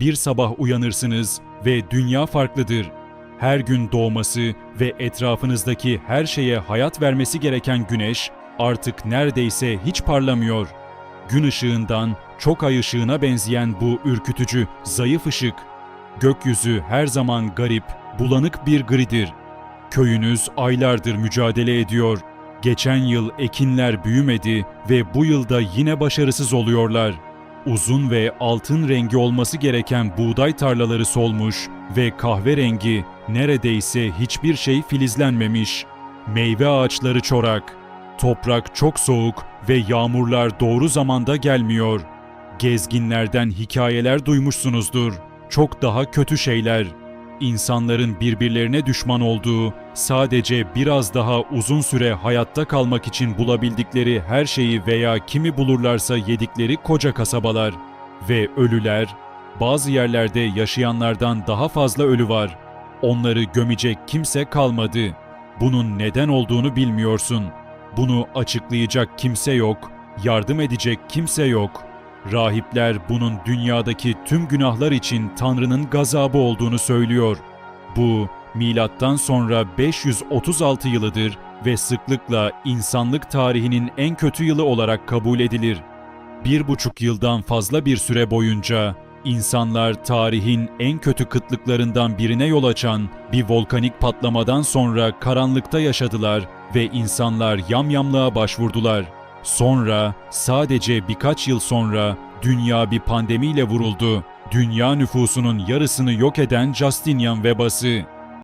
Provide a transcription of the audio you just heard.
Bir sabah uyanırsınız ve dünya farklıdır. Her gün doğması ve etrafınızdaki her şeye hayat vermesi gereken güneş artık neredeyse hiç parlamıyor. Gün ışığından çok ay ışığına benzeyen bu ürkütücü, zayıf ışık. Gökyüzü her zaman garip, bulanık bir gridir. Köyünüz aylardır mücadele ediyor. Geçen yıl ekinler büyümedi ve bu yılda yine başarısız oluyorlar. Uzun ve altın rengi olması gereken buğday tarlaları solmuş ve kahverengi neredeyse hiçbir şey filizlenmemiş. Meyve ağaçları çorak. Toprak çok soğuk ve yağmurlar doğru zamanda gelmiyor. Gezginlerden hikayeler duymuşsunuzdur. Çok daha kötü şeyler. İnsanların birbirlerine düşman olduğu, sadece biraz daha uzun süre hayatta kalmak için bulabildikleri her şeyi veya kimi bulurlarsa yedikleri koca kasabalar ve ölüler, bazı yerlerde yaşayanlardan daha fazla ölü var. Onları gömecek kimse kalmadı. Bunun neden olduğunu bilmiyorsun. Bunu açıklayacak kimse yok, yardım edecek kimse yok. Rahipler bunun dünyadaki tüm günahlar için Tanrı'nın gazabı olduğunu söylüyor. Bu milattan sonra 536 yılıdır ve sıklıkla insanlık tarihinin en kötü yılı olarak kabul edilir. Bir buçuk yıldan fazla bir süre boyunca insanlar tarihin en kötü kıtlıklarından birine yol açan bir volkanik patlamadan sonra karanlıkta yaşadılar ve insanlar yamyamlığa başvurdular. Sonra sadece birkaç yıl sonra dünya bir pandemiyle vuruldu. Dünya nüfusunun yarısını yok eden Justinian vebası.